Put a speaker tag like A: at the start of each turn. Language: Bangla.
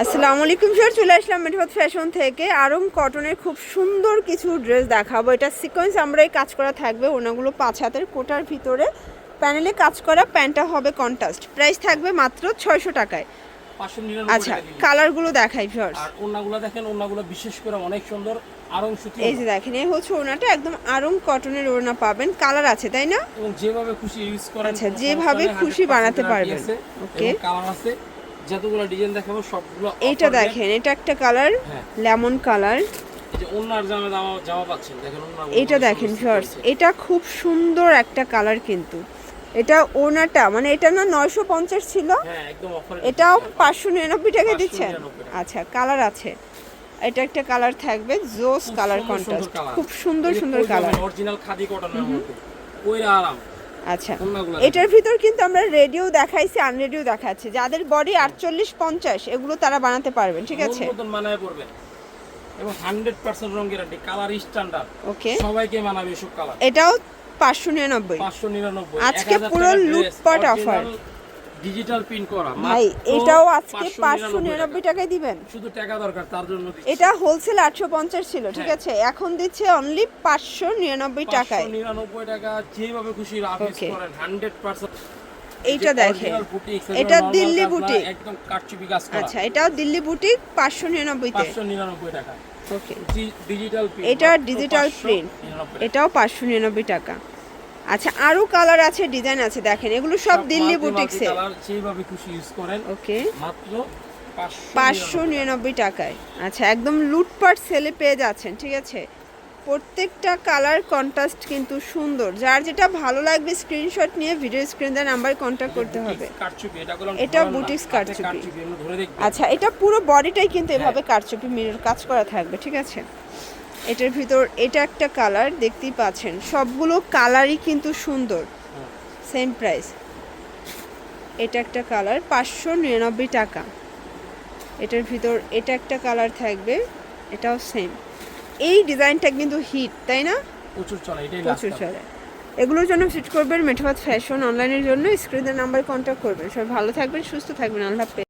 A: আসসালামু আলাইকুম স্যার চলে আসলাম মেঠবাদ ফ্যাশন থেকে। আরং কটনের খুব সুন্দর কিছু ড্রেস দেখাবো। এটা সিকোয়েন্স আমরা এই কাজ করা থাকবে ওনাগুলো পাঁচ হাতের কোটার ভিতরে। প্যানেলে কাজ করা প্যান্টটা হবে কন্ট্রাস্ট। প্রাইস থাকবে মাত্র ছয়শো টাকায়। আচ্ছা কালারগুলো দেখাই ভিউয়ার্স।
B: আর ওনাগুলো দেখেন ওনাগুলো বিশেষ করে অনেক সুন্দর আরং সুতি
A: এই যে দেখেন এই হচ্ছে ওনাটা একদম আরং কটনের ওড়না পাবেন। কালার আছে তাই না?
B: এবং যেভাবে খুশি ইউজ করেন
A: আচ্ছা, যেভাবে খুশি বানাতে পারবেন।
B: এবং কালার আছে। যতগুলো ডিজাইন দেখাবো সবগুলো
A: এইটা দেখেন এটা একটা কালার
B: হ্যাঁ।
A: লেমন কালার
B: এই যে ওনার জামা জামা জামা পাচ্ছেন দেখেন ওনার
A: এটা দেখেন ভিউয়ার্স এটা খুব সুন্দর একটা কালার কিন্তু। এটা ওনাটা মানে এটা না নয়শো পঞ্চাশ ছিল?
B: হ্যাঁ
A: এটাও পাঁচশো নিরানব্বই টাকা দিচ্ছেন? আচ্ছা কালার আছে। এটা একটা কালার থাকবে জোস কালার কন্ট্রাস্ট খুব সুন্দর সুন্দর কালার
B: অরিজিনাল খাদি মধ্যে। আরাম।
A: আচ্ছা। এটার ভিতর কিন্তু আমরা রেডিও দেখাইছি আনরেডিও দেখাচ্ছি। যাদের বডি আটচল্লিশ পঞ্চাশ এগুলো তারা বানাতে পারবেন ঠিক আছে?
B: মানায় এবং হান্ড্রেড পার্সেন্ট রং গ্যারান্টি কালার স্ট্যান্ডার্ড
A: ওকে।
B: সবাইকে মানাবে এসব কালার
A: এটাও পাঁচশো নিরানব্বই।
B: পাঁচশো নিরানব্বই।
A: আজকে পুরো লুটপাট offer।
B: ডিজিটাল প্রিন্ট করা
A: ভাই এটাও আজকে
B: 599
A: পাঁচশো নিরানব্বই টাকায় দিবেন?
B: শুধু টাকা দরকার তার জন্য
A: এটা হোলসেল আটশো পঞ্চাশ ছিল ঠিক
B: হ্যাঁ।
A: আছে? এখন দিচ্ছে অনলি পাঁচশো নিরানব্বই টাকায়।
B: 599 টাকা যেভাবে খুশি রাফিস করেন 100%
A: এইটা
B: সেগুলো
A: এটা দিল্লি বুটিক
B: একদম কারচুপি কাজ করা।
A: আচ্ছা এটাও দিল্লি বুটিক পাঁচশো নিরানব্বইতে।
B: 599 টাকা।
A: ওকে
B: ডিজিটাল প্রিন্ট
A: এটা digital print। এটাও পাঁচশো নিরানব্বই টাকা। আচ্ছা আরও কালার আছে ডিজাইন আছে দেখেন এগুলো সব দিল্লি বুটিক্সে
B: যেভাবে খুশি ইউজ করেন।
A: ওকে।
B: মাত্র 500
A: পাঁচশো নিরানব্বই টাকায়। আচ্ছা একদম লুটপাট সেলে পেয়ে যাচ্ছেন ঠিক আছে? প্রত্যেকটা কালার কন্ট্রাস্ট কিন্তু সুন্দর। যার যেটা ভালো লাগবে স্ক্রিনশট নিয়ে ভিডিও স্ক্রিন দেওয়ার নাম্বারে কন্ট্যাক্ট করতে হবে।
B: এটা
A: বুটিক্স কারচুপি। আচ্ছা এটা পুরো বডিটাই কিন্তু এভাবে কারচুপি মিরর কাজ করা থাকবে ঠিক আছে? এটার ভিতর এটা একটা কালার দেখতেই পাচ্ছেন। সবগুলো কালারই কিন্তু সুন্দর। সেম প্রাইস এটা একটা কালার পাঁচশো নিরানব্বই টাকা। এটার ভিতর এটা একটা কালার থাকবে এটাও সেম এই ডিজাইনটা কিন্তু হিট তাই না?
B: প্রচুর চলে
A: প্রচুর চলে। এগুলোর জন্য ভিজিট করবেন মেঠবাদ ফ্যাশন অনলাইনের জন্য। স্ক্রিনের নাম্বারে কন্ট্যাক্ট করবেন। সবাই ভালো থাকবেন সুস্থ থাকবেন। আল্লাহ